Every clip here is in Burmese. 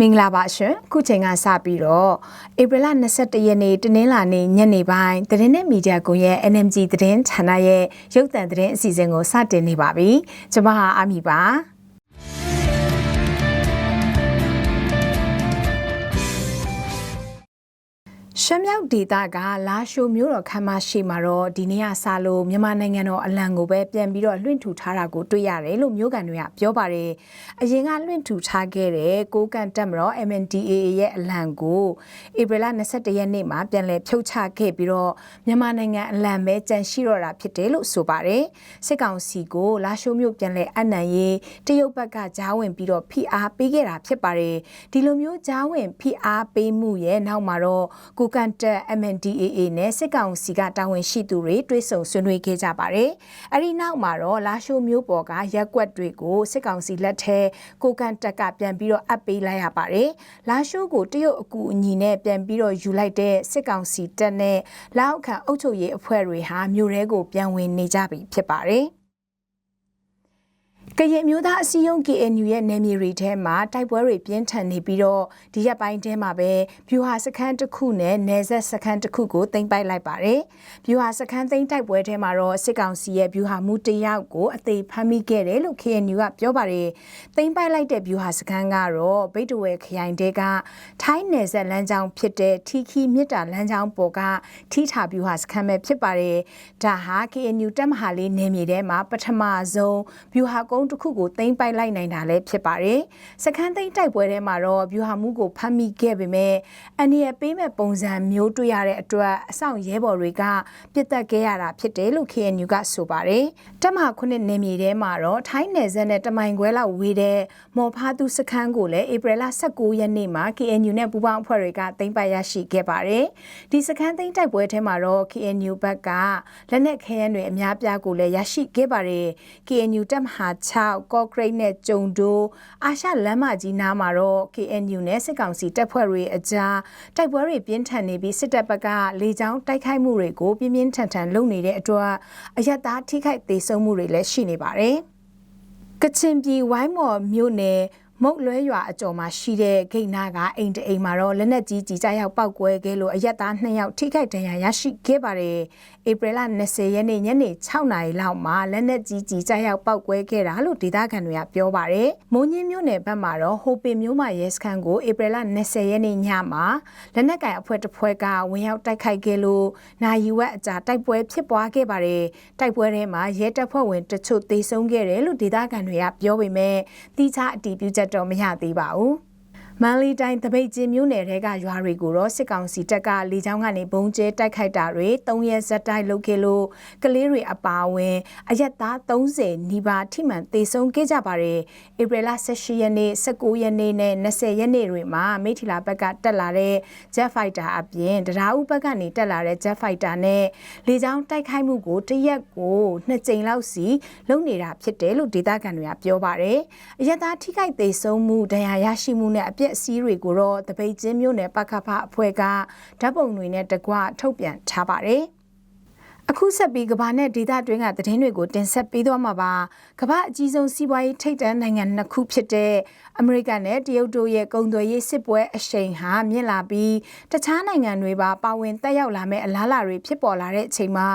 မင်္ဂလာပါရှင်ခုချိန်ကစပြီးတော့ဧပြီလ22ရက်နေ့တနင်္လာနေ့ညနေပိုင်းသတင်းနဲ့မီဒီယာကွန်ရဲ့ NMG သတင်းဌာနရဲ့ရုပ်သံသတင်းအစီအစဉ်ကိုစတင်နေပါပြီကျွန်မဟာအာမီပါ ရှမ်းမြောက်ဒေသကလာရှိုမျိုးတော်ခမ်းမရှိမှာတော့ဒီနေ့ကစလို့မြန်မာနိုင်ငံတော်အလံကိုပဲပြန်ပြီးတော့လွှင့်ထူထားတာကိုတွေ့ရတယ်လို့မျိုးကန်တွေကပြောပါတယ်။အရင်ကလွှင့်ထူထားခဲ့တဲ့ကိုကန်တက်မတော် MNDAA ရဲ့အလံကိုဧပြီလ22ရက်နေ့မှာပြန်လည်ဖြုတ်ချခဲ့ပြီးတော့မြန်မာနိုင်ငံအလံပဲကြန့်ရှိတော့တာဖြစ်တယ်လို့ဆိုပါတယ်။စစ်ကောင်စီကိုလာရှိုမျိုးပြန်လည်အနံ့ရေးတရုတ်ဘက်ကကြားဝင်ပြီးတော့ဖိအားပေးခဲ့တာဖြစ်ပါတယ်။ဒီလိုမျိုးကြားဝင်ဖိအားပေးမှုရဲ့နောက်မှာတော့ကိုကန်တက် MNDAA နဲ့စစ်ကောင်စီကတာဝန်ရှိသူတွေတွဲဆုံဆွေးနွေးခဲ့ကြပါတယ်။အဲဒီနောက်မှာတော့လာရှိုးမျိုးပေါ်ကရက်ကွက်တွေကိုစစ်ကောင်စီလက်ထဲကိုကန်တက်ကပြန်ပြီးတော့အပ်ပေးလိုက်ရပါတယ်။လာရှိုးကိုတရုတ်အကူအညီနဲ့ပြန်ပြီးတော့ယူလိုက်တဲ့စစ်ကောင်စီတပ်နဲ့လောက်ခံအုပ်ချုပ်ရေးအဖွဲ့တွေဟာမြို့ရဲကိုပြန်ဝင်နေကြပြီဖြစ်ပါတယ်။ ကရင်မျိုးသားအစည်းအရုံး KNU ရဲ့နယ်မြေတွေထဲမှာတိုက်ပွဲတွေပြင်းထန်နေပြီးတော့ဒီရက်ပိုင်းထဲမှာပဲဗျူဟာစခန်းတစ်ခုနဲ့နယ်ဆက်စခန်းတစ်ခုကိုတင်ပိုက်လိုက်ပါတယ်။ဗျူဟာစခန်းသိမ်းတိုက်ပွဲထဲမှာတော့စစ်ကောင်စီရဲ့ဗျူဟာမှုတယောက်ကိုအသေးဖမ်းမိခဲ့တယ်လို့ KNU ကပြောပါတယ်။တင်ပိုက်လိုက်တဲ့ဗျူဟာစခန်းကတော့ဗိတ်တဝဲခရိုင်တဲကထိုင်းနယ်ဆက်လမ်းကြောင်းဖြစ်တဲ့ထီခီမြစ်တာလမ်းကြောင်းပေါ်ကထီထာဗျူဟာစခန်းပဲဖြစ်ပါတယ်။ဒါဟာ KNU တပ်မဟာလေးနယ်မြေထဲမှာပထမဆုံးဗျူဟာကုန်းတစ်ခုကိုသိမ်းပိုက်လိုက်နိုင်တာလည်းဖြစ်ပါတယ်။စခန်းသိမ်းတိုက်ပွဲထဲမှာတော့ဗျူဟာမှုကိုဖမ်းမိခဲ့ပေမဲ့အန်ဒီရပေးမဲ့ပုံစံမျိုးတွေ့ရတဲ့အတွက်အဆောင်ရဲဘော်တွေကပြစ်တက်ခဲ့ရတာဖြစ်တယ်လို့ KNU ကဆိုပါတယ်။တပ်မခုနှစ်နေမြေထဲမှာတော့ထိုင်းနယ်စပ်နဲ့တမိုင်ခွဲလောက်ဝေးတဲ့မော်ဖားသူစခန်းကိုလည်းဧပြီလ19ရက်နေ့မှာ KNU နဲ့ပူးပေါင်းအဖွဲ့တွေကသိမ်းပိုက်ရရှိခဲ့ပါတယ်။ဒီစခန်းသိမ်းတိုက်ပွဲထဲမှာတော့ KNU ဘက်ကလက်နက်ခဲယမ်းတွေအများပြားကိုလည်းရရှိခဲ့ပါတယ်။ KNU တပ်မဟာ6ကော့ကရိတ်နဲ့ကြုံတိုးအာရှလမ်းမကြီးနားမှာတော့ KNU နဲ့စစ်ကောင်စီတပ်ဖွဲ့တွေအကြားတိုက်ပွဲတွေပြင်းထန်နေပြီးစစ်တပ်ဘက်ကလေကြောင်းတိုက်ခိုက်မှုတွေကိုပြင်းပြင်းထန်ထန်လုပ်နေတဲ့အတွက်အယက်သားထိခိုက်သေးဆုံးမှုတွေလည်းရှိနေပါတယ်။ကချင်ပြည်ဝိုင်းမော်မြို့နယ် မုတ်လွဲရွာအကျော်မှာရှိတဲ့ဂိတ်နာကအိမ်တအိမ်မှာတော့လက်နက်ကြီးကြီးကြရောက်ပောက်ကွဲခဲ့လို့အရက်သား2ယောက်ထိခိုက်ဒဏ်ရာရရှိခဲ့ပါတယ်။ဧပြီလ20ရက်နေ့ညနေ6နာရီလောက်မှာလက်နက်ကြီးကြီးကြရောက်ပောက်ကွဲခဲ့တာလို့ဒေသခံတွေကပြောပါတယ်။မုံညင်းမြို့နယ်ဘက်မှာတော့ဟိုပင်မြို့မှာရဲစခန်းကိုဧပြီလ20ရက်နေ့ညမှာလက်နက်ကင်အဖွဲ့တစ်ဖွဲ့ကဝင်ရောက်တိုက်ခိုက်ခဲ့လို့နိုင်ယူဝက်အကြာတိုက်ပွဲဖြစ်ပွားခဲ့ပါတယ်။တိုက်ပွဲထဲမှာရဲတပ်ဖွဲ့ဝင်တချို့သေဆုံးခဲ့တယ်လို့ဒေသခံတွေကပြောပေမဲ့တိကျအတည်ပြုချက်တော့မရသေးပါဘူး။ မန္တလေးတိုင်းတပိတ်ကျင်းမြို့နယ်ထဲကရွာတွေကိုတော့စစ်ကောင်စီတပ်ကလေကြောင်းကနေဘုံကျဲတိုက်ခိုက်တာတွေ၃ရက်ဇက်တိုက်လုပ်ခဲ့လို့ကလေးတွေအပါအဝင်အရက်သား30နီးပါးထိမှန်သေဆုံးခဲ့ကြပါတယ်။ဧပြီလ18ရက်နေ့19ရက်နေ့နဲ့20ရက်နေ့တွေမှာမိထီလာဘက်ကတက်လာတဲ့ Jet Fighter အပြင်တရားဥဘက်ကနေတက်လာတဲ့ Jet Fighter နဲ့လေကြောင်းတိုက်ခိုက်မှုကိုတရက်ကိုနှစ်ကြိမ်လောက်စီလုပ်နေတာဖြစ်တယ်လို့ဒေသခံတွေကပြောပါတယ်။အရက်သားထိခိုက်သေဆုံးမှုဒဏ်ရာရရှိမှုနဲ့အပြက်အစည်းတွေကိုတော့တပိတ်ချင်းမြို့နယ်ပကဖအဖွဲ့ကဓာတ်ပုံတွေနဲ့တကွထုတ်ပြန်ထားပါတယ် အခုဆက်ပြီးကမ္ဘာနဲ့ဒေသတွင်းကသတင်းတွေကိုတင်ဆက်ပေးသွားမှာပါကမ္ဘာအကြီးဆုံးစီးပွားရေးထိပ်တန်းနိုင်ငံနှစ်ခုဖြစ်တဲ့အမေရိကန်နဲ့တရုတ်တို့ရဲ့ကုန်သွယ်ရေးစစ်ပွဲအရှိန်ဟာမြင့်လာပြီးတခြားနိုင်ငံတွေပါပါဝင်တက်ရောက်လာမဲ့အလားအလာတွေဖြစ်ပေါ်လာတဲ့အချိန်မှာ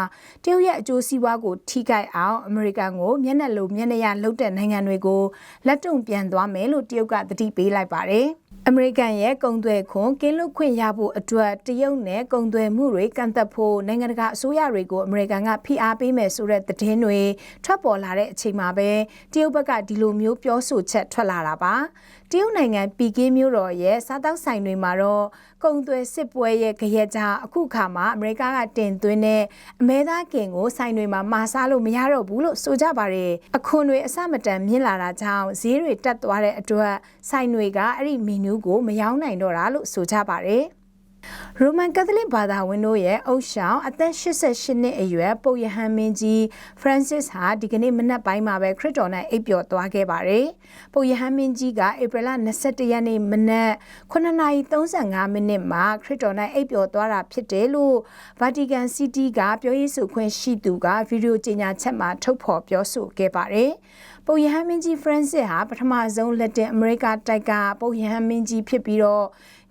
တရုတ်ရဲ့အကျိုးစီးပွားကိုထိခိုက်အောင်အမေရိကန်ကိုမျက်နှာလိုမျက်နှာရလှုပ်တဲ့နိုင်ငံတွေကိုလက်တုံပြန်သွားမယ်လို့တရုတ်ကသတိပေးလိုက်ပါတယ်။ အမေရိကန်ရဲ့ကုန်သွယ်ခွန်ကင်းလွတ်ခွင့်ရဖို့အတွက်တရုတ်နဲ့ကုန်သွယ်မှုတွေကန့်သက်ဖို့နိုင်ငံတကာအစိုးရတွေကိုအမေရိကန်ကဖိအားပေးမယ်ဆိုတဲ့သတင်းတွေထွက်ပေါ်လာတဲ့အချိန်မှာပဲတရုတ်ဘက်ကဒီလိုမျိုးပြောဆိုချက်ထွက်လာတာပါ တရုတ်နိုင်ငံပီကင်းမြို့တော်ရဲ့စားတောက်ဆိုင်တွေမှာတော့ကုံသွဲစစ်ပွဲရဲ့ကြရက်ကြအခုခါမှာအမေရိကကတင်သွင်းတဲ့အမဲသားကင်ကိုဆိုင်တွေမှာမာစားလို့မရတော့ဘူးလို့ဆိုကြပါတယ်အခွန်တွေအစမတန်မြင့်လာတာကြောင့်ဈေးတွေတက်သွားတဲ့အတွက်ဆိုင်တွေကအဲ့ဒီမီနူးကိုမရောင်းနိုင်တော့တာလို့ဆိုကြပါတယ် ရိုမန်ကက်သလစ်ဘာသာဝင်တို့ရဲ့အုပ်ဆောင်အသက်88နှစ်အရွယ်ပုပ်ယဟန်မင်းကြီးဖရန်စစ်ဟာဒီကနေ့မနက်ပိုင်းမှာပဲခရစ်တော်နဲ့အိပ်ပျော်သွားခဲ့ပါတယ်။ပုပ်ယဟန်မင်းကြီးကဧပြီလ22ရက်နေ့မနက်9:35မိနစ်မှာခရစ်တော်နဲ့အိပ်ပျော်သွားတာဖြစ်တယ်လို့ဗာတီကန်စီးတီးကပြောရေးဆိုခွင့်ရှိသူကဗီဒီယိုကြေညာချက်မှာထုတ်ဖော်ပြောဆိုခဲ့ပါတယ်။ ပုပ်ယဟန်မင်းကြီး Francis ဟာပထမဆုံးလက်တင်အမေရိကတိုက်ကပုပ်ယဟန်မင်းကြီးဖြစ်ပြီးတော့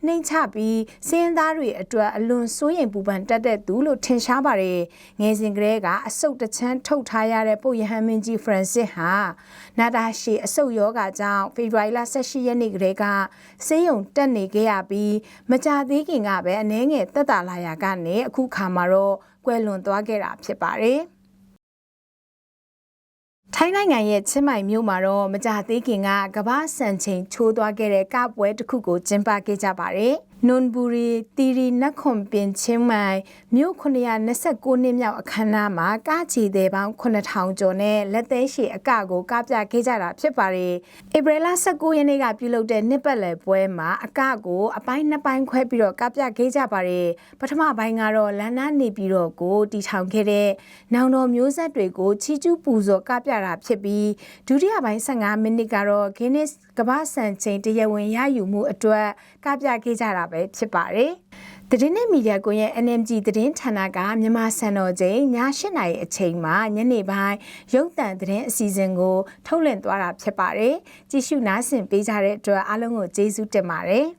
နှိမ်ချပြီးစင်းသားတွေအတွက်အလွန်စိုးရိမ်ပူပန်တက်တဲ့သူလို့ထင်ရှားပါတယ်။ငယ်စဉ်ကလေးကအဆုတ်တချမ်းထုတ်ထားရတဲ့ပုပ်ယဟန်မင်းကြီး Francis ဟာနာတာရှည်အဆုတ်ယောဂကြောင့်ဖေဖော်ဝါရီလ18ရက်နေ့ကလေးကဆေးရုံတက်နေခဲ့ရပြီးမကြသေးခင်ကပဲအနှဲငယ်တက်တာလာရာကနေအခုခါမှာတော့ကွယ်လွန်သွားခဲ့တာဖြစ်ပါတယ်။ ထိုင်းနိုင်ငံရဲ့ချင်းမိုင်မြို့မှာတော့မကြသေးခင်ကကမ္ဘာစံချိန်ချိုးသွားခဲ့တဲ့ကပွဲတစ်ခုကိုကျင်းပခဲ့ကြပါတယ်။ နွန်ဘူရီတီရီနက်ခွန်ပင်ချင်းမိုင်မြို့929နှစ်မြောက်အခမ်းအနားမှာကားချီသေးပေါင်း9000ကျော်နဲ့လက်သေးရှည်အကကိုကပြခဲ့ကြတာဖြစ်ပါတယ်။ဧပြီလ19ရက်နေ့ကပြုလုပ်တဲ့နှစ်ပတ်လည်ပွဲမှာအကကိုအပိုင်းနှစ်ပိုင်းခွဲပြီးတော့ကပြခဲ့ကြပါတယ်။ပထမပိုင်းကတော့လန်နာနေပြီးတော့ကိုတီထောင်ခဲ့တဲ့နောင်တော်မျိုးဆက်တွေကိုချီကျူးပူဇော်ကပြတာဖြစ်ပြီးဒုတိယပိုင်း15မိနစ်ကတော့ Guinness ကမ္ဘာစံချိန်တရားဝင်ရယူမှုအတွက်ကပြခဲ့ကြတာပဲဖြစ်ပါတယ်။သတင်းနဲ့မီဒီယာကွန်ရဲ့ NMG သတင်းဌာနကမြန်မာစံတော်ချိန်ည8:00နာရီအချိန်မှာညနေပိုင်းရုပ်သံသတင်းအစီအစဉ်ကိုထုတ်လွှင့်သွားတာဖြစ်ပါတယ်။ကြည့်ရှုနားဆင်ပေးကြတဲ့အတွက်အားလုံးကိုကျေးဇူးတင်ပါတယ်။